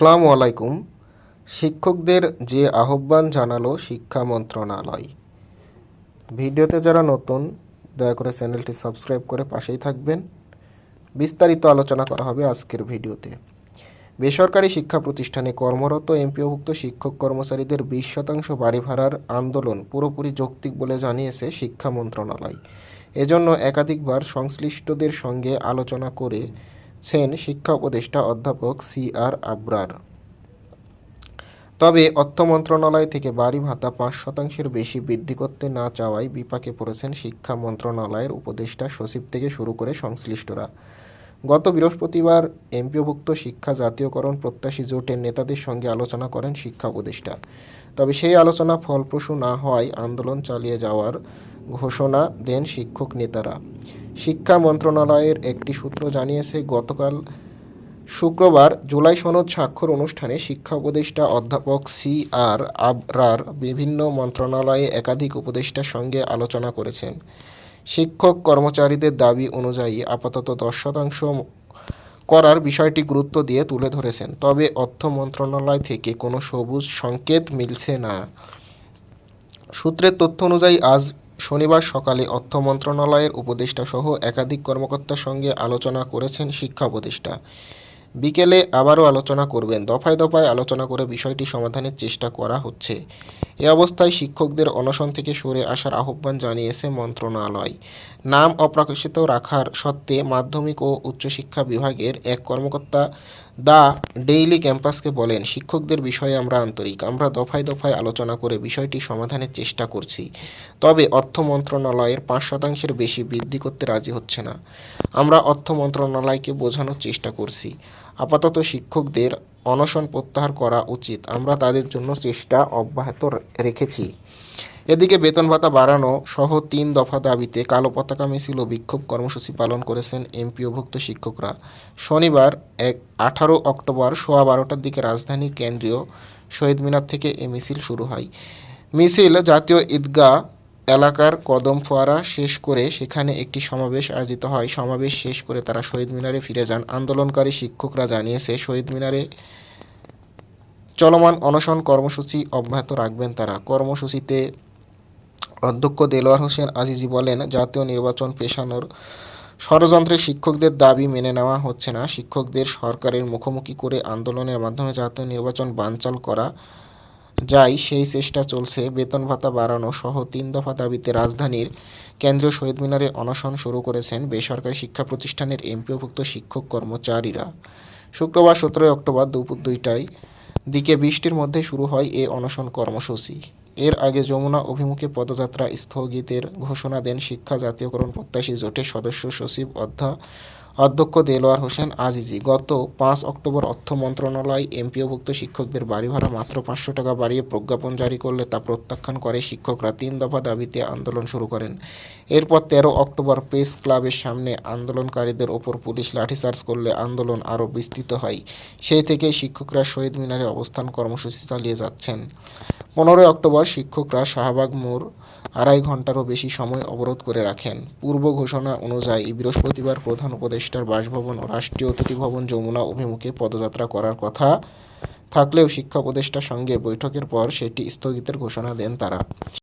আসসালামু আলাইকুম। শিক্ষকদের যে আহ্বান জানালো শিক্ষা মন্ত্রণালয়। ভিডিওতে যারা নতুন, দয়া করে চ্যানেলটি সাবস্ক্রাইব করে পাশেই থাকবেন। বিস্তারিত আলোচনা করা হবে আজকের ভিডিওতে। বেসরকারি শিক্ষা প্রতিষ্ঠানে কর্মরত এমপিওভুক্ত শিক্ষক কর্মচারীদের বিশ শতাংশ বাড়ি ভাড়ার আন্দোলন পুরোপুরি যৌক্তিক বলে জানিয়েছে শিক্ষা মন্ত্রণালয়। এজন্য একাধিকবার সংশ্লিষ্টদের সঙ্গে আলোচনা করেছেন শিক্ষা উপদেষ্টা অধ্যাপক সি আর আবরার। তবে অর্থ মন্ত্রণালয় থেকে বাড়ি ভাতা পাঁচ শতাংশের বেশি বৃদ্ধি করতে না চাওয়ায় বিপাকে পড়েছেন শিক্ষা মন্ত্রণালয়ের উপদেষ্টা সচিব থেকে শুরু করে সংশ্লিষ্টরা। গত বৃহস্পতিবার এমপিওভুক্ত শিক্ষা জাতীয়করণ প্রত্যাশী জোটের নেতাদের সঙ্গে আলোচনা করেন শিক্ষা উপদেষ্টা। তবে সেই আলোচনা ফলপ্রসূ না হওয়ায় আন্দোলন চালিয়ে যাওয়ার ঘোষণা দেন শিক্ষক নেতারা। শিক্ষা মন্ত্রণালয়ের একটি সূত্র জানিয়েছে, গতকাল শুক্রবার জুলাই সনদ স্বাক্ষর অনুষ্ঠানে শিক্ষা উপদেষ্টা অধ্যাপক সি আর আবরার বিভিন্ন মন্ত্রণালয়ে একাধিক উপদেষ্টার সঙ্গে আলোচনা করেছেন। শিক্ষক কর্মচারীদের দাবি অনুযায়ী আপাতত দশ শতাংশ করার বিষয়টি গুরুত্ব দিয়ে তুলে ধরেছেন, তবে অর্থ মন্ত্রণালয় থেকে কোনো সবুজ সংকেত মিলছে না। সূত্রের তথ্য অনুযায়ী আজ শনিবার সকালে অর্থ মন্ত্রণালয়ের উপদেষ্টাসহ একাধিক কর্মকর্তার সঙ্গে আলোচনা করেছেন শিক্ষা উপদেষ্টা। বিকেলে আবারও আলোচনা করবেন, দফায় দফায় আলোচনা করে বিষয়টি সমাধানের চেষ্টা করা হচ্ছে। এ অবস্থায় শিক্ষকদের অনশন থেকে সরে আসার আহ্বান জানিয়েছে মন্ত্রণালয়। নাম অপ্রকাশিত রাখার সত্ত্বে মাধ্যমিক ও উচ্চশিক্ষা বিভাগের এক কর্মকর্তা দা ডেইলি ক্যাম্পাসকে বলেন, শিক্ষকদের বিষয়ে আমরা আন্তরিক, আমরা দফায় দফায় আলোচনা করে বিষয়টি সমাধানের চেষ্টা করছি। তবে অর্থ মন্ত্রণালয়ের পাঁচ শতাংশের বেশি বৃদ্ধি করতে রাজি হচ্ছে না। আমরা অর্থ মন্ত্রণালয়কে বোঝানোর চেষ্টা করছি। আপাতত শিক্ষকদের অনশন প্রত্যাহার করা উচিত। আমরা তাদের জন্য চেষ্টা অব্যাহত রেখেছি। এদিকে বেতন ভাতা বাড়ানো সহ তিন দফা দাবিতে কালো পতাকা মিছিল ও বিক্ষোভ কর্মসূচি পালন করেছেন এমপিওভুক্ত শিক্ষকরা। শনিবার এক আঠারো অক্টোবর সোয়া বারোটার দিকে রাজধানীর কেন্দ্রীয় শহীদ মিনার থেকে এ মিছিল শুরু হয়। মিছিল জাতীয় ঈদগাহ এলাকার কদম ফোয়ারা শেষ করে সেখানে একটি সমাবেশ আয়োজিত হয়। সমাবেশ শেষ করে তারা শহীদ মিনারে ফিরে যান। আন্দোলনকারী শিক্ষকরা জানিয়েছে, শহীদ মিনারে চলমান অনশন কর্মসূচি অব্যাহত রাখবেন তারা। কর্মসূচিতে অধ্যক্ষ দেলোয়ার হোসেন আজিজি বলেন, জাতীয় নির্বাচন পেশানোর ষড়যন্ত্রে শিক্ষকদের দাবি মেনে নেওয়া হচ্ছে না। শিক্ষকদের সরকারের মুখোমুখি করে আন্দোলনের মাধ্যমে জাতীয় নির্বাচন বানচাল করা যায় সেই চেষ্টা চলছে। বেতন ভাতা বাড়ানো সহ তিন দফা দাবিতে রাজধানীর কেন্দ্রীয় শহীদ মিনারে অনশন শুরু করেছেন বেসরকারি শিক্ষা প্রতিষ্ঠানের এমপিওভুক্ত শিক্ষক কর্মচারীরা। শুক্রবার সতেরোই অক্টোবর দুপুর দুইটায় দিকে বৃষ্টির মধ্যে শুরু হয় এ অনশন কর্মসূচি। এর আগে যমুনা অভিমুখে পদযাত্রা স্থগিতের ঘোষণা দেন শিক্ষা জাতীয়করণ প্রত্যাশী জোটের সদস্য সচিব অধ্যা অধ্যক্ষ দেলোয়ার হোসেন আজিজি, গত পাঁচ অক্টোবর অর্থ মন্ত্রণালয় এমপিওভুক্ত শিক্ষকদের বাড়ি ভাড়া মাত্র পাঁচশো টাকা বাড়িয়ে প্রজ্ঞাপন জারি করলে তা প্রত্যাখ্যান করে। শিক্ষকরা তিন দফা দাবিতে আন্দোলন শুরু করেন। এরপর তেরো অক্টোবর প্রেস ক্লাবের সামনে আন্দোলনকারীদের ওপর পুলিশ লাঠিচার্জ করলে আন্দোলন আরও বিস্তৃত হয়। সেই থেকেই শিক্ষকরা শহীদ মিনারে অবস্থান কর্মসূচি চালিয়ে যাচ্ছেন। পনেরোই অক্টোবর শিক্ষকরা শাহবাগ মোড় আড়াই ঘন্টারও বেশি সময় অবরোধ করে রাখেন। পূর্ব ঘোষণা অনুযায়ী বৃহস্পতিবার প্রধান উপদেষ্টার বাসভবন ও রাষ্ট্রীয় অতিথি ভবন যমুনা অভিমুখে পদযাত্রা করার কথা থাকলেও শিক্ষা উপদেষ্টার সঙ্গে বৈঠকের পর সেটি স্থগিতের ঘোষণা দেন তারা।